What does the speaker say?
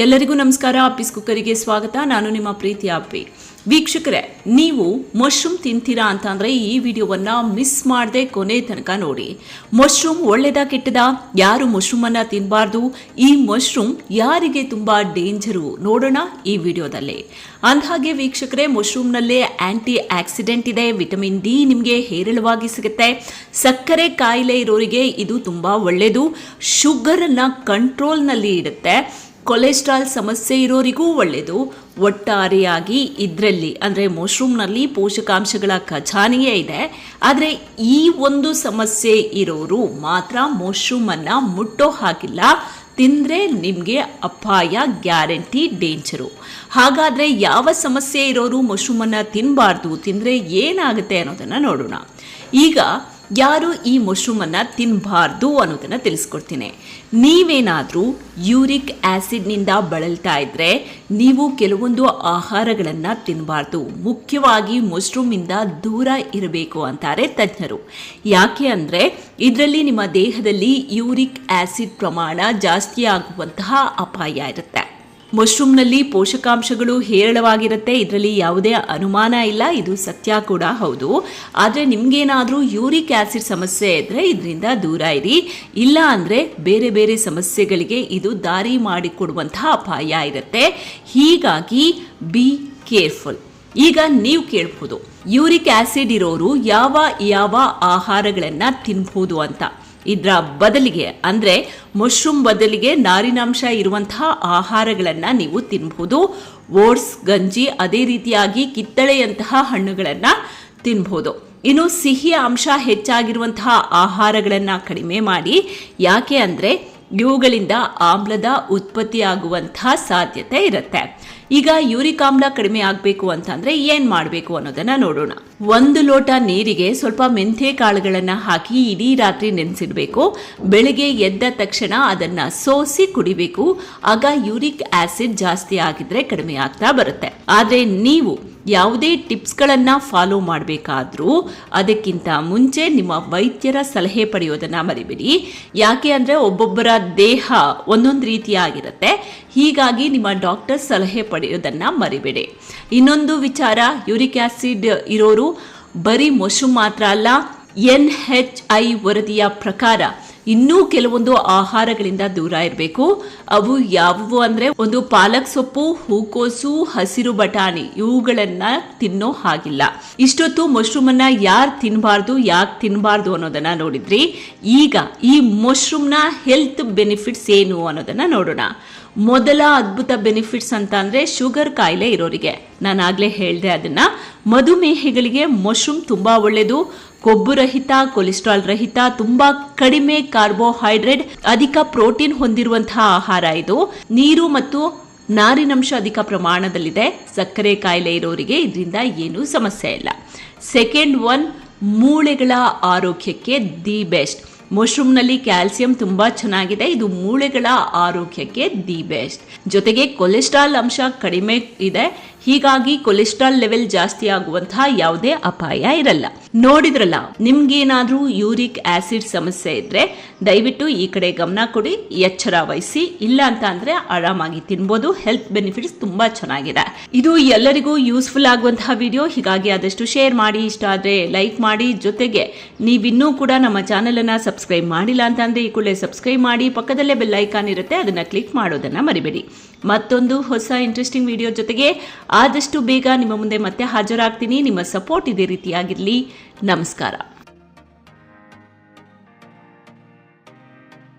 ಎಲ್ಲರಿಗೂ ನಮಸ್ಕಾರ. ಅಪ್ಪಿಸ್ ಕುಕ್ಕರಿಗೆ ಸ್ವಾಗತ. ನಾನು ನಿಮ್ಮ ಪ್ರೀತಿ ಅಪ್ಪಿ ವೀಕ್ಷಕರೇ, ನೀವು ಮಶ್ರೂಮ್ ತಿಂತೀರಾ ಅಂತ ಅಂದರೆ ಈ ವಿಡಿಯೋವನ್ನು ಮಿಸ್ ಮಾಡದೆ ಕೊನೆ ತನಕ ನೋಡಿ. ಮಶ್ರೂಮ್ ಒಳ್ಳೆಯದಾ ಕೆಟ್ಟದಾ? ಯಾರು ಮಶ್ರೂಮನ್ನು ತಿನ್ನಬಾರ್ದು ಈ ಮಶ್ರೂಮ್ ಯಾರಿಗೆ ತುಂಬ ಡೇಂಜರು ನೋಡೋಣ ಈ ವಿಡಿಯೋದಲ್ಲಿ. ಅಂದಹಾಗೆ ವೀಕ್ಷಕರೇ ಮಶ್ರೂಮ್ನಲ್ಲೇ ಆ್ಯಂಟಿ ಆಕ್ಸಿಡೆಂಟ್ ಇದೆ. ವಿಟಮಿನ್ ಡಿ ನಿಮಗೆ ಹೇರಳವಾಗಿ ಸಿಗುತ್ತೆ. ಸಕ್ಕರೆ ಕಾಯಿಲೆ ಇರೋರಿಗೆ ಇದು ತುಂಬ ಒಳ್ಳೆಯದು ಶುಗರನ್ನು ಕಂಟ್ರೋಲ್ನಲ್ಲಿ ಇಡುತ್ತೆ. ಕೊಲೆಸ್ಟ್ರಾಲ್ ಸಮಸ್ಯೆ ಇರೋರಿಗೂ ಒಳ್ಳೆಯದು ಒಟ್ಟಾರೆಯಾಗಿ ಇದರಲ್ಲಿ, ಅಂದರೆ ಮಶ್ರೂಮ್ನಲ್ಲಿ ಪೋಷಕಾಂಶಗಳ ಖಜಾನೆಯೇ ಇದೆ. ಆದರೆ ಈ ಒಂದು ಸಮಸ್ಯೆ ಇರೋರು ಮಾತ್ರ ಮಶ್ರೂಮನ್ನು ಮುಟ್ಟೋ ಹಾಗಿಲ್ಲ. ತಿಂದರೆ ನಿಮಗೆ ಅಪಾಯ, ಗ್ಯಾರಂಟಿ, ಡೇಂಜರು. ಹಾಗಾದರೆ ಯಾವ ಸಮಸ್ಯೆ ಇರೋರು ಮಶ್ರೂಮನ್ನು ತಿನ್ನಬಾರ್ದು ತಿಂದರೆ ಏನಾಗುತ್ತೆ ಅನ್ನೋದನ್ನು ನೋಡೋಣ. ಈಗ ಯಾರು ಈ ಮಶ್ರೂಮನ್ನು ತಿನ್ನಬಾರ್ದು ಅನ್ನೋದನ್ನು ತಿಳಿಸ್ಕೊಡ್ತೀನಿ. ನೀವೇನಾದರೂ ಯೂರಿಕ್ ಆ್ಯಸಿಡ್ನಿಂದ ಬಳಲ್ತಾ ಇದ್ದರೆ ನೀವು ಕೆಲವೊಂದು ಆಹಾರಗಳನ್ನು ತಿನ್ನಬಾರ್ದು ಮುಖ್ಯವಾಗಿ ಮಶ್ರೂಮಿಂದ ದೂರ ಇರಬೇಕು ಅಂತಾರೆ ತಜ್ಞರು. ಯಾಕೆ ಅಂದರೆ ಇದರಲ್ಲಿ ನಿಮ್ಮ ದೇಹದಲ್ಲಿ ಯೂರಿಕ್ ಆ್ಯಸಿಡ್ ಪ್ರಮಾಣ ಜಾಸ್ತಿ ಆಗುವಂತಹ ಅಪಾಯ ಇರುತ್ತೆ. ಮಶ್ರೂಮ್ನಲ್ಲಿ ಪೋಷಕಾಂಶಗಳು ಹೇರಳವಾಗಿರುತ್ತೆ. ಇದರಲ್ಲಿ ಯಾವುದೇ ಅನುಮಾನ ಇಲ್ಲ. ಇದು ಸತ್ಯ ಕೂಡ ಹೌದು. ಆದರೆ ನಿಮಗೇನಾದರೂ ಯೂರಿಕ್ ಆ್ಯಸಿಡ್ ಸಮಸ್ಯೆ ಇದ್ದರೆ ಇದರಿಂದ ದೂರ ಇರಿ. ಇಲ್ಲ ಅಂದರೆ ಬೇರೆ ಬೇರೆ ಸಮಸ್ಯೆಗಳಿಗೆ ಇದು ದಾರಿ ಮಾಡಿಕೊಡುವಂತಹ ಅಪಾಯ ಇರುತ್ತೆ. ಹೀಗಾಗಿ ಬಿ ಕೇರ್ಫುಲ್ ಈಗ ನೀವು ಕೇಳ್ಬೋದು, ಯೂರಿಕ್ ಆ್ಯಸಿಡ್ ಇರೋರು ಯಾವ ಯಾವ ಆಹಾರಗಳನ್ನು ತಿನ್ಬೋದು ಅಂತ. ಇದರ ಬದಲಿಗೆ, ಅಂದರೆ ಮಶ್ರೂಮ್ ಬದಲಿಗೆ ನಾರಿನಾಂಶ ಇರುವಂತಹ ಆಹಾರಗಳನ್ನು ನೀವು ತಿನ್ಬಹುದು. ಓಟ್ಸ್, ಗಂಜಿ ಅದೇ ರೀತಿಯಾಗಿ ಕಿತ್ತಳೆಯಂತಹ ಹಣ್ಣುಗಳನ್ನು ತಿನ್ಬೋದು ಇನ್ನು ಸಿಹಿಯ ಅಂಶ ಹೆಚ್ಚಾಗಿರುವಂತಹ ಆಹಾರಗಳನ್ನು ಕಡಿಮೆ ಮಾಡಿ. ಯಾಕೆ ಅಂದರೆ ಇವುಗಳಿಂದ ಆಮ್ಲದ ಉತ್ಪತ್ತಿಯಾಗುವಂತಹ ಸಾಧ್ಯತೆ ಇರುತ್ತೆ. ಈಗ ಯೂರಿಕ್ ಆಮ್ಲ ಕಡಿಮೆ ಆಗಬೇಕು ಅಂತಂದ್ರೆ ಏನ್ ಮಾಡಬೇಕು ಅನ್ನೋದನ್ನ ನೋಡೋಣ. ಒಂದು ಲೋಟ ನೀರಿಗೆ ಸ್ವಲ್ಪ ಮೆಂಥೆ ಕಾಳುಗಳನ್ನ ಹಾಕಿ ಇಡೀ ರಾತ್ರಿ ನೆನೆಸಿಡಬೇಕು. ಬೆಳಿಗ್ಗೆ ಎದ್ದ ತಕ್ಷಣ ಅದನ್ನ ಸೋಸಿ ಕುಡಿಬೇಕು. ಆಗ ಯೂರಿಕ್ ಆಸಿಡ್ ಜಾಸ್ತಿ ಆಗಿದ್ರೆ ಕಡಿಮೆ ಆಗ್ತಾ ಬರುತ್ತೆ. ಆದ್ರೆ ನೀವು ಯಾವುದೇ ಟಿಪ್ಸ್ಗಳನ್ನು ಫಾಲೋ ಮಾಡಬೇಕಾದ್ರೂ ಅದಕ್ಕಿಂತ ಮುಂಚೆ ನಿಮ್ಮ ವೈದ್ಯರ ಸಲಹೆ ಪಡೆಯೋದನ್ನ ಮರಿಬೇಡಿ. ಯಾಕೆ ಅಂದರೆ ಒಬ್ಬೊಬ್ಬರ ದೇಹ ಒಂದೊಂದು ರೀತಿಯಾಗಿರುತ್ತೆ. ಹೀಗಾಗಿ ನಿಮ್ಮ ಡಾಕ್ಟರ್ ಸಲಹೆ ಪಡೆಯೋದನ್ನ ಮರಿಬೇಡಿ. ಇನ್ನೊಂದು ವಿಚಾರ, ಯೂರಿಕ್ ಆಸಿಡ್ ಇರೋರು ಬರೀ ಮೊಸು ಮಾತ್ರ ಅಲ್ಲ ಎನ್ ಹೆಚ್ ಐ ವರದಿಯ ಪ್ರಕಾರ ಇನ್ನೂ ಕೆಲವೊಂದು ಆಹಾರಗಳಿಂದ ದೂರ ಇರಬೇಕು. ಅವು ಯಾವುವು ಅಂದ್ರೆ ಒಂದು ಪಾಲಕ್ ಸೊಪ್ಪು, ಹೂಕೋಸು, ಹಸಿರು ಬಟಾಣಿ, ಇವುಗಳನ್ನ ತಿನ್ನೋ ಹಾಗಿಲ್ಲ. ಇಷ್ಟೊತ್ತು ಮಶ್ರೂಮ್ ಅನ್ನ ಯಾರು ತಿನ್ನಬಾರ್ದು ಯಾಕೆ ತಿನ್ನಬಾರ್ದು ಅನ್ನೋದನ್ನ ನೋಡಿದ್ರಿ. ಈಗ ಈ ಮಶ್ರೂಮ್ನ ಹೆಲ್ತ್ ಬೆನಿಫಿಟ್ಸ್ ಏನು ಅನ್ನೋದನ್ನ ನೋಡೋಣ. ಮೊದಲ ಅದ್ಭುತ ಬೆನಿಫಿಟ್ಸ್ ಅಂತ ಅಂದ್ರೆ ಶುಗರ್ ಕಾಯಿಲೆ ಇರೋರಿಗೆ. ನಾನು ಹೇಳಿದೆ ಅದನ್ನ. ಮಧುಮೇಹಿಗಳಿಗೆ ಮಶ್ರೂಮ್ ತುಂಬಾ ಒಳ್ಳೆಯದು ಕೊಬ್ಬು ರಹಿತ, ಕೊಲೆಸ್ಟ್ರಾಲ್ ರಹಿತ, ತುಂಬಾ ಕಡಿಮೆ ಕಾರ್ಬೋಹೈಡ್ರೇಟ್, ಅಧಿಕ ಪ್ರೋಟೀನ್ ಹೊಂದಿರುವಂತಹ ಆಹಾರ ಇದು. ನೀರು ಮತ್ತು ನಾರಿನಂಶ ಅಧಿಕ ಪ್ರಮಾಣದಲ್ಲಿದೆ. ಸಕ್ಕರೆ ಕಾಯಿಲೆ ಇರೋರಿಗೆ ಇದರಿಂದ ಏನೂ ಸಮಸ್ಯೆ ಇಲ್ಲ. ಸೆಕೆಂಡ್ ಒನ್ ಮೂಳೆಗಳ ಆರೋಗ್ಯಕ್ಕೆ ದಿ ಬೆಸ್ಟ್ ಮಶ್ರೂಮ್ನಲ್ಲಿ ಕ್ಯಾಲ್ಸಿಯಂ ತುಂಬಾ ಚೆನ್ನಾಗಿದೆ. ಇದು ಮೂಳೆಗಳ ಆರೋಗ್ಯಕ್ಕೆ ದಿ ಬೆಸ್ಟ್. ಜೊತೆಗೆ ಕೊಲೆಸ್ಟ್ರಾಲ್ ಅಂಶ ಕಡಿಮೆ ಇದೆ. ಹೀಗಾಗಿ ಕೊಲೆಸ್ಟ್ರಾಲ್ ಲೆವೆಲ್ ಜಾಸ್ತಿ ಆಗುವಂತಹ ಯಾವುದೇ ಅಪಾಯ ಇರಲ್ಲ. ನೋಡಿದ್ರಲ್ಲ, ನಿಮ್ಗೇನಾದ್ರೂ ಯೂರಿಕ್ ಆಸಿಡ್ ಸಮಸ್ಯೆ ಇದ್ರೆ ದಯವಿಟ್ಟು ಈ ಕಡೆ ಗಮನ ಕೊಡಿ, ಎಚ್ಚರ ವಹಿಸಿ, ಇಲ್ಲ ಅಂತ ಅಂದ್ರೆ ಆರಾಮಾಗಿ ತಿನ್ಬೋದು, ಹೆಲ್ತ್ ಬೆನಿಫಿಟ್ಸ್ ತುಂಬಾ ಚೆನ್ನಾಗಿದೆ. ಇದು ಎಲ್ಲರಿಗೂ ಯೂಸ್ಫುಲ್ ಆಗುವಂತಹ ವಿಡಿಯೋ, ಹೀಗಾಗಿ ಆದಷ್ಟು ಶೇರ್ ಮಾಡಿ, ಇಷ್ಟ ಆದ್ರೆ ಲೈಕ್ ಮಾಡಿ, ಜೊತೆಗೆ ನೀವಿನ್ನೂ ಕೂಡ ನಮ್ಮ ಚಾನೆಲ್ ಅನ್ನ ಸಬ್ಸ್ಕ್ರೈಬ್ ಮಾಡಿಲ್ಲ ಅಂತ ಅಂದ್ರೆ ಈ ಕೂಡಲೇ ಸಬ್ಸ್ಕ್ರೈಬ್ ಮಾಡಿ, ಪಕ್ಕದಲ್ಲೇ ಬೆಲ್ ಐಕಾನ್ ಇರುತ್ತೆ, ಅದನ್ನ ಕ್ಲಿಕ್ ಮಾಡೋದನ್ನ ಮರಿಬೇಡಿ. ಮತ್ತೊಂದು ಹೊಸ ಇಂಟ್ರೆಸ್ಟಿಂಗ್ ವಿಡಿಯೋ ಜೊತೆಗೆ ಆದಷ್ಟು ಬೇಗ ನಿಮ್ಮ ಮುಂದೆ ಮತ್ತೆ ಹಾಜರಾಗ್ತೀನಿ. ನಿಮ್ಮ ಸಪೋರ್ಟ್ ಇದೇ ರೀತಿಯಾಗಿರಲಿ. ನಮಸ್ಕಾರ.